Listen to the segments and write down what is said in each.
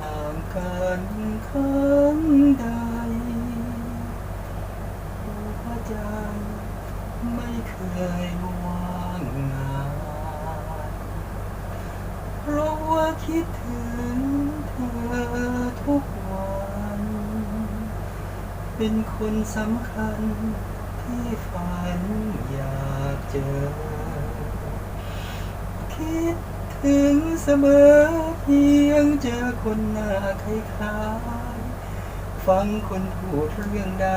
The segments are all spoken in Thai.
ห่างกันครั้งใดหัวใจไม่เคยว่างงานเพราะว่าคิดถึงเธอทุกวัน เป็นคนสำคัญที่ฝันอยากเจอ คิด ถึงเสมอเพียงเจอคนหน้าคล้ายๆฟังคนพูดเรื่องใด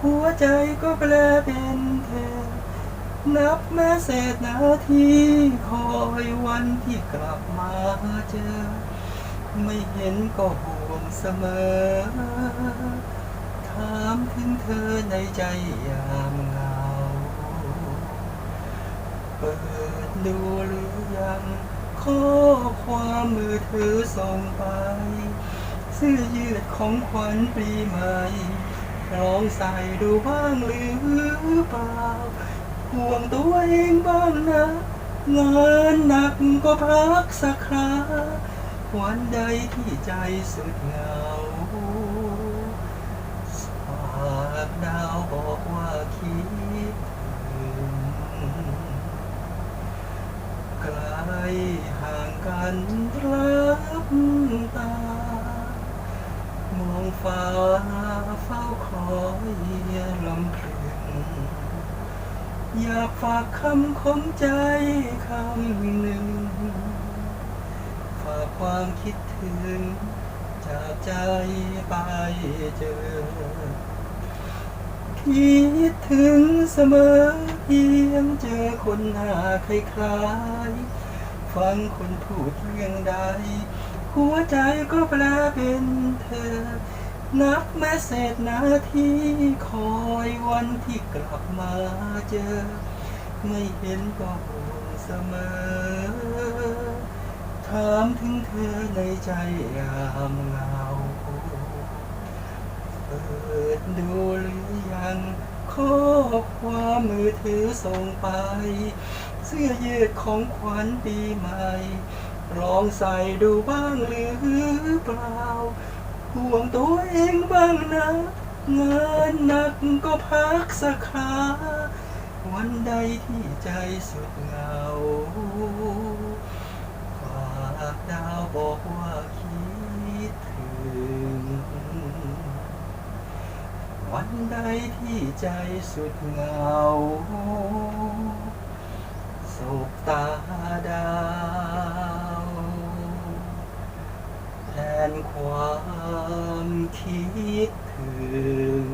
หัวใจก็แปลเป็นเธอนับแม้เศษนาทีคอยวันที่กลับมาเจอ ไม่เห็นก็ห่วงเสมอ ถามถึงเธอในใจยามเหงา เปิดดูหรือยัง ข้อความมือถือส่งไป เสื้อยืดของขวัญปีใหม่ลองใส่ดูบ้างหรือเปล่า ห่วงตัวเองบ้างนะ งานหนักก็พักสักคราวันใดที่ใจสุดเหงาฝากดาวบอกว่าคิดถึง ไกลห่างกันรับตา มองฟ้าเฝ้าคอยลำพึงอยากฝากคำของใจคำหนึ่ง ฝากความคิดถึง จากใจไปเจอ คิดถึงเสมอเพียงเจอคนหน้าคล้ายๆ ฟังคนพูดเรื่องใด หัวใจก็แปลเป็นเธอ นับแม้เศษนาทีคอยวันที่กลับมาเจอ ไม่เห็นก็ห่วงเสมอ ถามถึงเธอในใจยามเหงาเปิดดูหรือยังข้อความมือถือส่งไป สื้อยืดของขวัญปีใหม่ ลองใส่ดูบ้างหรือเปล่า ห่วงตัวเองบ้างนะ งานหนักก็พักสักคราวันใดที่ใจสุดเหงาฝากดาวบอกว่าคิดถึง วันใดที่ใจสุดเหงา สบตาดาวแทนความคิดถึง